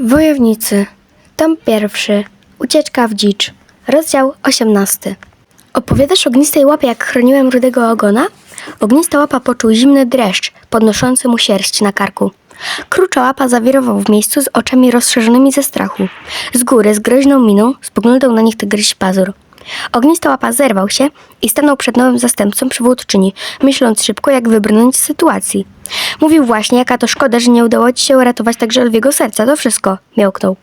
Wojownicy. Tom pierwszy. Ucieczka w dzicz. Rozdział 18. Opowiadasz ognistej łapie, jak chroniłem rudego ogona? Ognista łapa poczuł zimny dreszcz, podnoszący mu sierść na karku. Krucza łapa zawirował w miejscu z oczami rozszerzonymi ze strachu. Z góry, z groźną miną, spoglądał na nich tygryś pazur. Ognista łapa zerwał się i stanął przed nowym zastępcą przywódczyni, myśląc szybko, jak wybrnąć z sytuacji. Mówił właśnie, jaka to szkoda, że nie udało ci się uratować także lwiego serca, to wszystko, miałknął.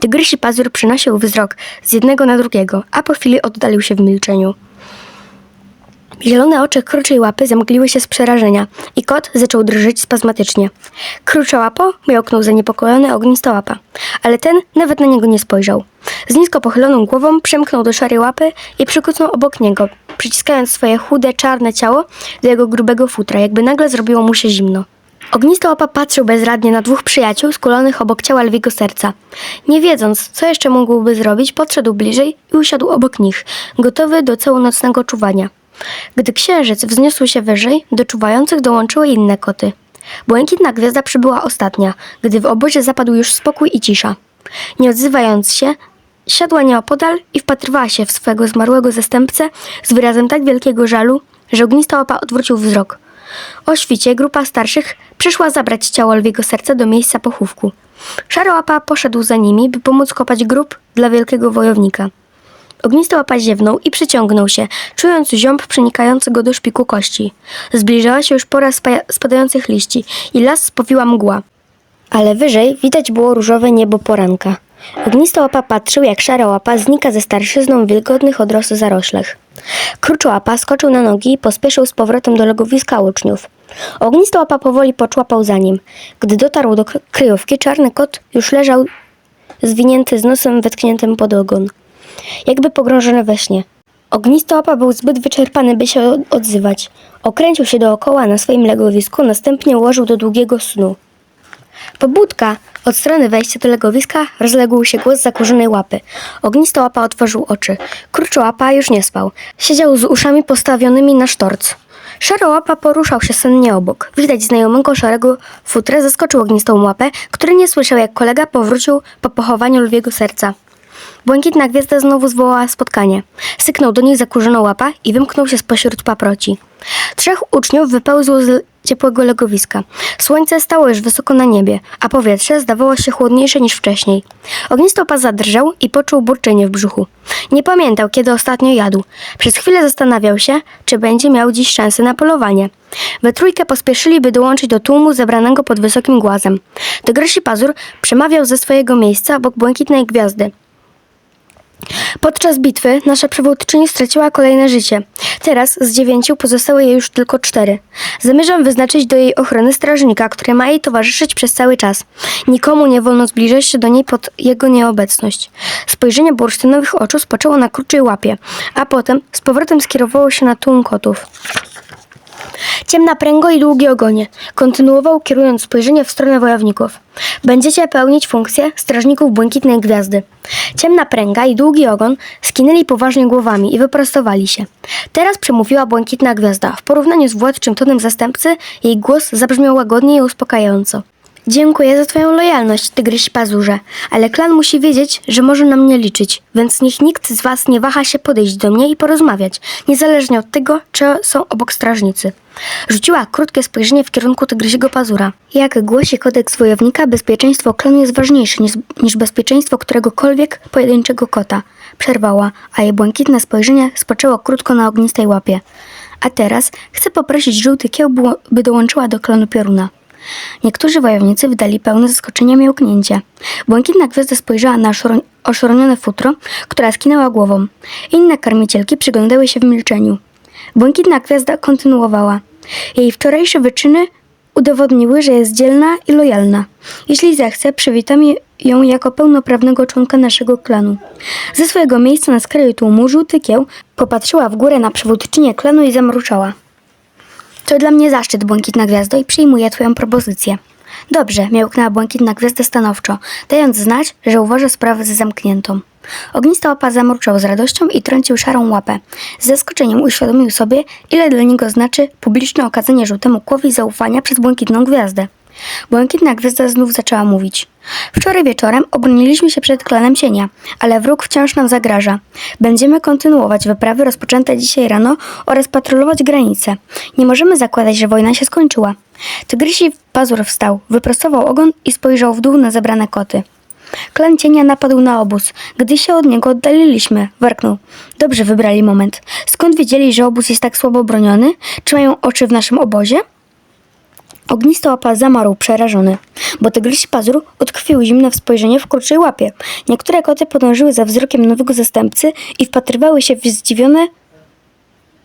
Tygrysi pazur przynosił wzrok z jednego na drugiego, a po chwili oddalił się w milczeniu. Zielone oczy kruczej łapy zamgliły się z przerażenia i kot zaczął drżyć spazmatycznie. Krucza łapo miałknął zaniepokojony ognista łapa, ale ten nawet na niego nie spojrzał. Z nisko pochyloną głową przemknął do szarej łapy i przykucnął obok niego, przyciskając swoje chude, czarne ciało do jego grubego futra, jakby nagle zrobiło mu się zimno. Ognista łapa patrzył bezradnie na dwóch przyjaciół skulonych obok ciała lwiego serca. Nie wiedząc, co jeszcze mógłby zrobić, podszedł bliżej i usiadł obok nich, gotowy do całonocnego czuwania. Gdy księżyc wzniósł się wyżej, do czuwających dołączyły inne koty. Błękitna gwiazda przybyła ostatnia, gdy w obozie zapadł już spokój i cisza. Nie odzywając się, siadła nieopodal i wpatrywała się w swego zmarłego zastępcę z wyrazem tak wielkiego żalu, że ognista łapa odwrócił wzrok. O świcie grupa starszych przyszła zabrać ciało lwiego serca do miejsca pochówku. Szara łapa poszedł za nimi, by pomóc kopać grób dla wielkiego wojownika. Ognista łapa ziewnął i przyciągnął się, czując ziąb przenikający go do szpiku kości. Zbliżała się już pora spa- spadających liści i las spowiła mgła. Ale wyżej widać było różowe niebo poranka. Ognista łapa patrzył, jak szara łapa znika ze starszyzną wilgotnych od zaroślach. Krucza łapa skoczył na nogi i pospieszył z powrotem do legowiska uczniów. Ognista łapa powoli poczłapał za nim. Gdy dotarł do kry- kryjówki, czarny kot już leżał zwinięty z nosem wetkniętym pod ogon jakby pogrążony we śnie. Ognisty łapa był zbyt wyczerpany, by się od- odzywać. Okręcił się dookoła na swoim legowisku, następnie ułożył do długiego snu. Pobudka! Od strony wejścia do legowiska rozległ się głos zakurzonej łapy. Ognista łapa otworzył oczy. Kruczo łapa już nie spał. Siedział z uszami postawionymi na sztorc. Szara łapa poruszał się sennie obok. Widać znajomego szarego futra zaskoczył ognistą łapę, który nie słyszał jak kolega powrócił po pochowaniu lwiego serca. Błękitna gwiazda znowu zwołała spotkanie. Syknął do nich zakurzoną łapa i wymknął się spośród paproci. Trzech uczniów wypełzło z ciepłego legowiska. Słońce stało już wysoko na niebie, a powietrze zdawało się chłodniejsze niż wcześniej. Ognistopa zadrżał i poczuł burczenie w brzuchu. Nie pamiętał, kiedy ostatnio jadł. Przez chwilę zastanawiał się, czy będzie miał dziś szansę na polowanie. We trójkę pospieszyli, by dołączyć do tłumu zebranego pod wysokim głazem. Tygrysi pazur przemawiał ze swojego miejsca obok błękitnej gwiazdy. Podczas bitwy nasza przywódczyni straciła kolejne życie. Teraz z dziewięciu pozostały jej już tylko cztery. Zamierzam wyznaczyć do jej ochrony strażnika, który ma jej towarzyszyć przez cały czas. Nikomu nie wolno zbliżać się do niej pod jego nieobecność. Spojrzenie bursztynowych oczu spoczęło na kruczej łapie, a potem z powrotem skierowało się na tłum kotów. Ciemna pręgo i długie ogonie. Kontynuował, kierując spojrzenie w stronę wojowników. Będziecie pełnić funkcję strażników błękitnej gwiazdy. Ciemna pręga i długi ogon skinęli poważnie głowami i wyprostowali się. Teraz przemówiła błękitna gwiazda. W porównaniu z władczym tonem zastępcy, jej głos zabrzmiał łagodnie i uspokajająco. Dziękuję za twoją lojalność, tygryś pazurze, ale klan musi wiedzieć, że może na mnie liczyć, więc niech nikt z was nie waha się podejść do mnie i porozmawiać, niezależnie od tego, czy są obok strażnicy. Rzuciła krótkie spojrzenie w kierunku tygrysiego pazura. Jak głosi kodeks wojownika, bezpieczeństwo klanu jest ważniejsze niż, niż bezpieczeństwo któregokolwiek pojedynczego kota. Przerwała, a jej błękitne spojrzenie spoczęło krótko na ognistej łapie. A teraz chcę poprosić żółty kieł, by dołączyła do klanu pioruna. Niektórzy wojownicy wydali pełne zaskoczenia miałknięcie. Błękitna gwiazda spojrzała na oszoronione futro, która skinęła głową. Inne karmicielki przyglądały się w milczeniu. Błękitna gwiazda kontynuowała. Jej wczorajsze wyczyny udowodniły, że jest dzielna i lojalna. Jeśli zechce, przywitamy ją jako pełnoprawnego członka naszego klanu. Ze swojego miejsca na skraju tłumu żółty kieł popatrzyła w górę na przywódczynię klanu i zamruczała. To dla mnie zaszczyt, Błękitna Gwiazdo, i przyjmuję Twoją propozycję. Dobrze, miałknęła Błękitna Gwiazda stanowczo, dając znać, że uważa sprawę za zamkniętą. Ognista łapa zamruczał z radością i trącił szarą łapę. Z zaskoczeniem uświadomił sobie, ile dla niego znaczy publiczne okazanie żółtemu kłowi zaufania przez Błękitną Gwiazdę. Błękitna gwiazda znów zaczęła mówić. Wczoraj wieczorem obroniliśmy się przed klanem cienia, ale wróg wciąż nam zagraża. Będziemy kontynuować wyprawy rozpoczęte dzisiaj rano oraz patrolować granice. Nie możemy zakładać, że wojna się skończyła. Tygrysi pazur wstał, wyprostował ogon i spojrzał w dół na zebrane koty. Klan cienia napadł na obóz. Gdy się od niego oddaliliśmy, warknął. Dobrze wybrali moment. Skąd wiedzieli, że obóz jest tak słabo broniony? Czy mają oczy w naszym obozie? Ognistołapa zamarł przerażony, bo tygrysi pazur utkwił zimne w spojrzenie w kurczej łapie. Niektóre koty podążyły za wzrokiem nowego zastępcy i wpatrywały się w zdziwione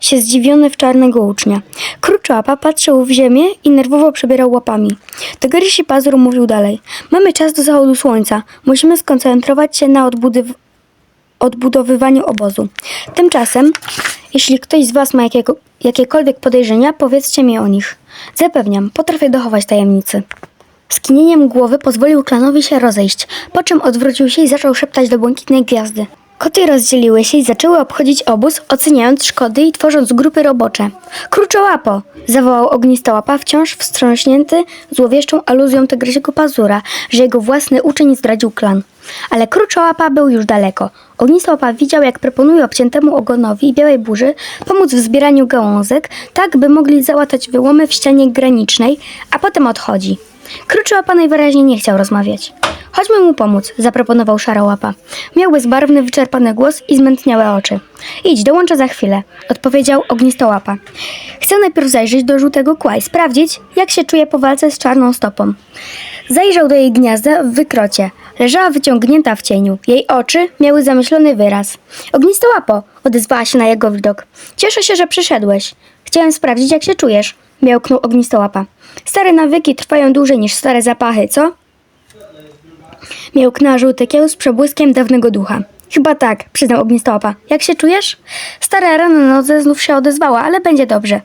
się zdziwione w czarnego ucznia. Kruczłapa patrzył w ziemię i nerwowo przebierał łapami. Tygrysi pazur mówił dalej. Mamy czas do zachodu słońca. Musimy skoncentrować się na odbudyw- odbudowywaniu obozu. Tymczasem, jeśli ktoś z Was ma jakiego, jakiekolwiek podejrzenia, powiedzcie mi o nich. Zapewniam, potrafię dochować tajemnicy. Skinieniem głowy pozwolił klanowi się rozejść, po czym odwrócił się i zaczął szeptać do błękitnej gwiazdy. Koty rozdzieliły się i zaczęły obchodzić obóz, oceniając szkody i tworząc grupy robocze. Kruczołapo! zawołał ognistołapa, wciąż wstrząśnięty złowieszczą aluzją tygrysiego pazura, że jego własny uczeń zdradził klan. Ale Kruczołapa był już daleko. Ognistołapa widział, jak proponuje obciętemu ogonowi i białej burzy pomóc w zbieraniu gałązek, tak by mogli załatać wyłomy w ścianie granicznej, a potem odchodzi. Kruczołapa najwyraźniej nie chciał rozmawiać. Chodźmy mu pomóc, zaproponował Szarołapa. Miał bezbarwny, wyczerpany głos i zmętniałe oczy. Idź, dołączę za chwilę, odpowiedział ognistołapa. Chcę najpierw zajrzeć do żółtego kła i sprawdzić, jak się czuje po walce z czarną stopą. Zajrzał do jej gniazda w wykrocie. Leżała wyciągnięta w cieniu. Jej oczy miały zamyślony wyraz. Ognistołapo, odezwała się na jego widok. Cieszę się, że przyszedłeś. Chciałem sprawdzić, jak się czujesz, miałknął ognistołapa. Stare nawyki trwają dłużej niż stare zapachy, co? Miałknęła żółty kieł z przebłyskiem dawnego ducha. Chyba tak, przyznał ognistołapa. Jak się czujesz? Stara rana na nodze znów się odezwała, ale będzie dobrze,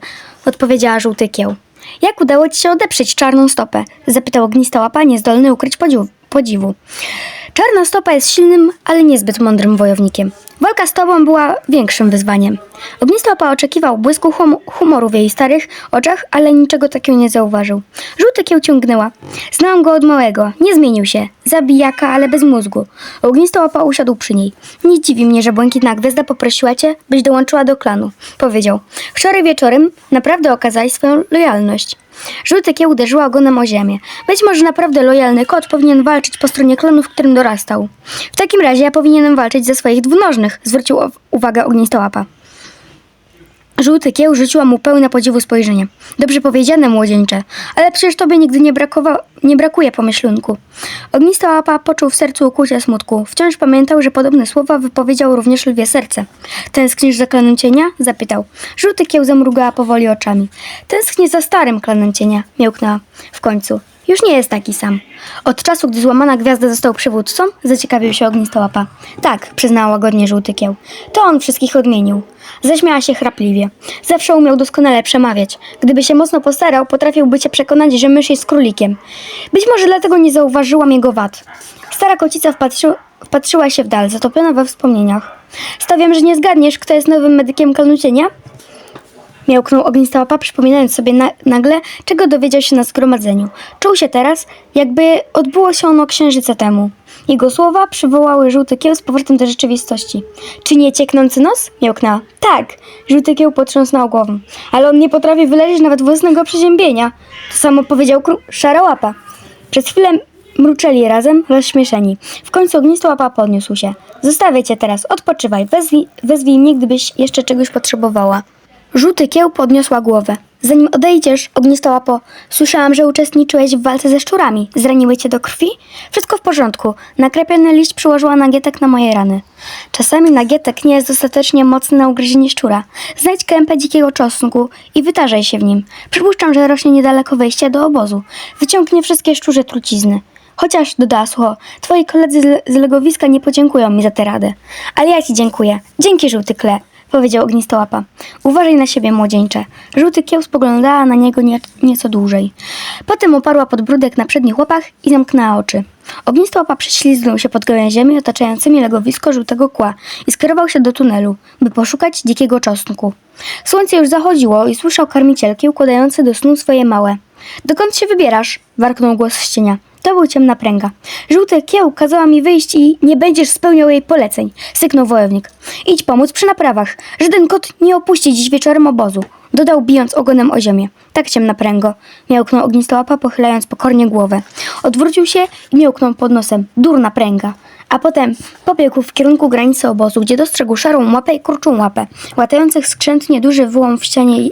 odpowiedziała żółty kieł. Jak udało ci się odeprzeć czarną stopę? zapytał ognistołapa, niezdolny ukryć podziwu. podziwu. Czarna stopa jest silnym, ale niezbyt mądrym wojownikiem. Walka z tobą była większym wyzwaniem. Ognistołapa oczekiwał błysku hum- humoru w jej starych oczach, ale niczego takiego nie zauważył. Żółty kieł ciągnęła. Znałam go od małego. Nie zmienił się. Zabijaka, ale bez mózgu. Ognistołapa usiadł przy niej. Nie dziwi mnie, że Błękitna Gwiazda poprosiła cię, byś dołączyła do klanu. Powiedział. Wczoraj wieczorem naprawdę okazałeś swoją lojalność. Żółty kieł uderzyła ogonem o ziemię. Być może naprawdę lojalny kot powinien walczyć po stronie klanu, w którym dorastał. W takim razie ja powinienem walczyć ze swoich dwunożnych, zwrócił uw- uwagę ognistołapa. Żółty kieł rzuciła mu pełne podziwu spojrzenie. Dobrze powiedziane, młodzieńcze, ale przecież tobie nigdy nie, brakowa- nie brakuje pomyślunku. Ognista łapa poczuł w sercu ukłucie smutku. Wciąż pamiętał, że podobne słowa wypowiedział również lwie serce. Tęsknisz za klanem cienia? zapytał. Żółty kieł zamrugała powoli oczami. Tęsknię za starym klanem cienia, miałknęła. W końcu. Już nie jest taki sam. Od czasu, gdy złamana gwiazda został przywódcą, zaciekawił się ognistołapa. Tak, przyznała łagodnie żółty kieł. To on wszystkich odmienił. Zaśmiała się chrapliwie. Zawsze umiał doskonale przemawiać. Gdyby się mocno postarał, potrafiłby cię przekonać, że mysz jest królikiem. Być może dlatego nie zauważyłam jego wad. Stara kocica wpatrzy... wpatrzyła się w dal, zatopiona we wspomnieniach. Stawiam, że nie zgadniesz, kto jest nowym medykiem klanu cienia? Miałknął ognista łapa, przypominając sobie na, nagle, czego dowiedział się na zgromadzeniu. Czuł się teraz, jakby odbyło się ono księżyca temu. Jego słowa przywołały żółty kieł z powrotem do rzeczywistości. Czy nie cieknący nos? Miałknęła. Tak. Żółty kieł potrząsnął głową. Ale on nie potrafi wyleczyć nawet własnego przeziębienia. To samo powiedział kró- szarałapa. Przez chwilę mruczeli razem, rozśmieszeni. W końcu ognisto łapa podniósł się. Zostawię cię teraz, odpoczywaj. Wezwij, wezwij mnie, gdybyś jeszcze czegoś potrzebowała. Żółty kieł podniosła głowę. Zanim odejdziesz, ognista łapo, słyszałam, że uczestniczyłeś w walce ze szczurami. Zraniły cię do krwi? Wszystko w porządku. Nakrepiony liść przyłożyła nagietek na moje rany. Czasami nagietek nie jest dostatecznie mocny na ugryzienie szczura. Znajdź kępę dzikiego czosnku i wytarzaj się w nim. Przypuszczam, że rośnie niedaleko wejścia do obozu. Wyciągnie wszystkie szczurze trucizny. Chociaż, dodała sucho, twoi koledzy z, z legowiska nie podziękują mi za tę radę. Ale ja ci dziękuję. Dzięki, żółty kle powiedział ognistołapa. Uważaj na siebie, młodzieńcze. Żółty kieł spoglądała na niego nie, nieco dłużej. Potem oparła podbródek na przednich łapach i zamknęła oczy. Ognistołapa prześlizgnął się pod gałęziami otaczającymi legowisko żółtego kła i skierował się do tunelu, by poszukać dzikiego czosnku. Słońce już zachodziło i słyszał karmicielki układające do snu swoje małe. Dokąd się wybierasz? warknął głos z cienia. To był ciemna pręga. Żółty kieł kazała mi wyjść i nie będziesz spełniał jej poleceń, syknął wojownik. Idź pomóc przy naprawach. Żaden kot nie opuści dziś wieczorem obozu, dodał bijąc ogonem o ziemię. Tak ciemna pręgo, miałknął ognistołapa, pochylając pokornie głowę. Odwrócił się i miałknął pod nosem. Durna pręga. A potem pobiegł w kierunku granicy obozu, gdzie dostrzegł szarą łapę i kurczą łapę, łatających skrzętnie duży wyłom w ścianie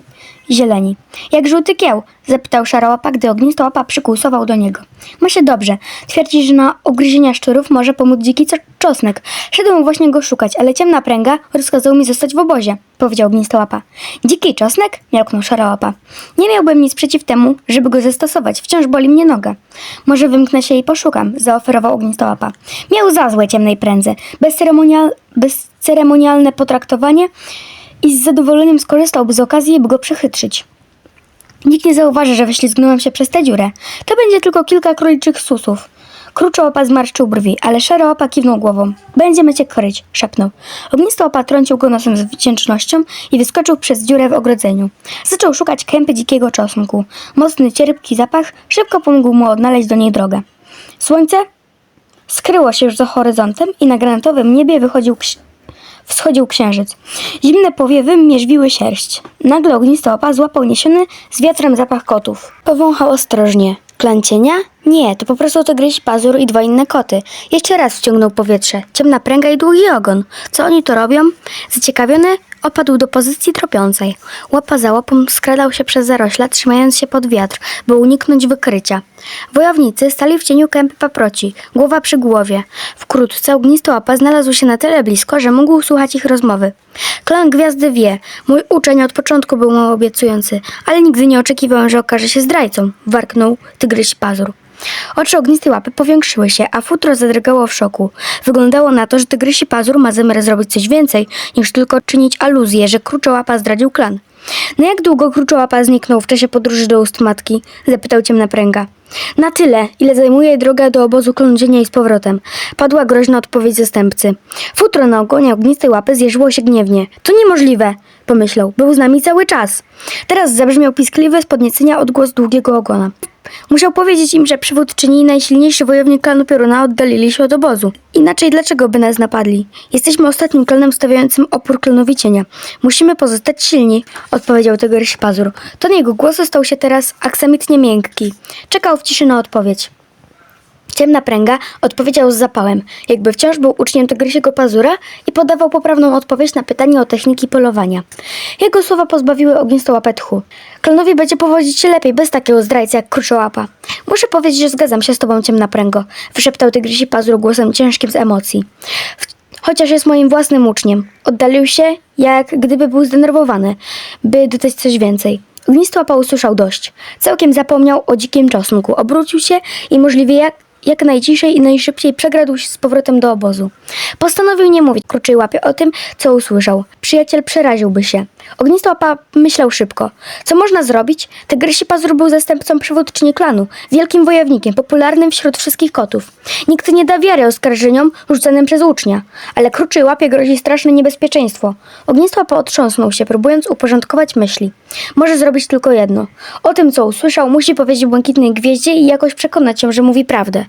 zieleni. Jak żółty kieł? zapytał szarałapa, gdy ognisty łapa przykusował do niego. Ma się dobrze. Twierdzi, że na ugryzienia szczurów może pomóc dziki czosnek. Szedłem właśnie go szukać, ale ciemna pręga rozkazał mi zostać w obozie, powiedział ognisty łapa. Dziki czosnek? miałknął szarałapa. Nie miałbym nic przeciw temu, żeby go zastosować. Wciąż boli mnie noga. Może wymknę się i poszukam, zaoferował ognisty łapa. Miał za złe ciemnej prędze. Bezceremonial, bezceremonialne potraktowanie i z zadowoleniem skorzystałby z okazji, by go przechytrzyć. Nikt nie zauważy, że wyślizgnąłem się przez tę dziurę. To będzie tylko kilka króliczych susów. Kruczołapa zmarszczył brwi, ale szeroopa kiwnął głową. Będziemy cię kryć, szepnął. Ognistoopa trącił go nosem z wdzięcznością i wyskoczył przez dziurę w ogrodzeniu. Zaczął szukać kępy dzikiego czosnku. Mocny, cierpki zapach szybko pomógł mu odnaleźć do niej drogę. Słońce skryło się już za horyzontem i na granatowym niebie wychodził wschodził księżyc. Zimne powiewy mierzwiły sierść. Nagle ognisty opa złapał niesiony z wiatrem zapach kotów. Powąchał ostrożnie. Klan cienia? Nie, to po prostu tygryś pazur i dwa inne koty. Jeszcze raz wciągnął powietrze. Ciemna pręga i długi ogon. Co oni to robią? Zaciekawiony opadł do pozycji tropiącej. Łapa za łapą skradał się przez zarośla, trzymając się pod wiatr, by uniknąć wykrycia. Wojownicy stali w cieniu kępy paproci, głowa przy głowie. Wkrótce ognisty łapa znalazł się na tyle blisko, że mógł słuchać ich rozmowy. Klan Gwiazdy wie, mój uczeń od początku był mało obiecujący, ale nigdy nie oczekiwałem, że okaże się zdrajcą, warknął tygryś pazur. Oczy ognistej łapy powiększyły się, a futro zadrgało w szoku. Wyglądało na to, że tygrysi pazur ma zamiar zrobić coś więcej, niż tylko czynić aluzję, że kruczołapa zdradził klan. Na jak długo kruczołapa zniknął w czasie podróży do ust matki? Zapytał ciemna pręga. Na tyle, ile zajmuje droga do obozu klądzienia i z powrotem. Padła groźna odpowiedź zastępcy. Futro na ogonie ognistej łapy zjeżyło się gniewnie. To niemożliwe, pomyślał. Był z nami cały czas. Teraz zabrzmiał piskliwy z podniecenia odgłos długiego ogona. Musiał powiedzieć im, że przywódczyni i najsilniejszy wojownik klanu Pioruna oddalili się od obozu. Inaczej dlaczego by nas napadli? Jesteśmy ostatnim klanem stawiającym opór klanowi cienia. Musimy pozostać silni, odpowiedział Tygeryś Pazur. Ton jego głosu stał się teraz aksamitnie miękki. Czekał w ciszy na odpowiedź. Ciemna pręga odpowiedział z zapałem, jakby wciąż był uczniem tygrysiego pazura i podawał poprawną odpowiedź na pytanie o techniki polowania. Jego słowa pozbawiły ognistołapę tchu. Klonowi będzie powodzić się lepiej bez takiego zdrajcy jak kruczołapa. Muszę powiedzieć, że zgadzam się z tobą, ciemna pręgo, wyszeptał tygrysi pazur głosem ciężkim z emocji. Chociaż jest moim własnym uczniem. Oddalił się, jak gdyby był zdenerwowany, by dodać coś więcej. Ognisty łapa usłyszał dość. Całkiem zapomniał o dzikim czosnku. Obrócił się i możliwie jak, jak najciszej i najszybciej przegradł się z powrotem do obozu. Postanowił nie mówić kruczej łapie o tym, co usłyszał. Przyjaciel przeraziłby się. Ognisty łapa myślał szybko. Co można zrobić? Tygrysi Pazur był zastępcą przywódczyni klanu, wielkim wojownikiem, popularnym wśród wszystkich kotów. Nikt nie da wiary oskarżeniom rzucanym przez ucznia, ale kruczej łapie grozi straszne niebezpieczeństwo. Ognisty łapa otrząsnął się, próbując uporządkować myśli. Może zrobić tylko jedno. O tym, co usłyszał, musi powiedzieć błękitnej gwieździe i jakoś przekonać ją, że mówi prawdę.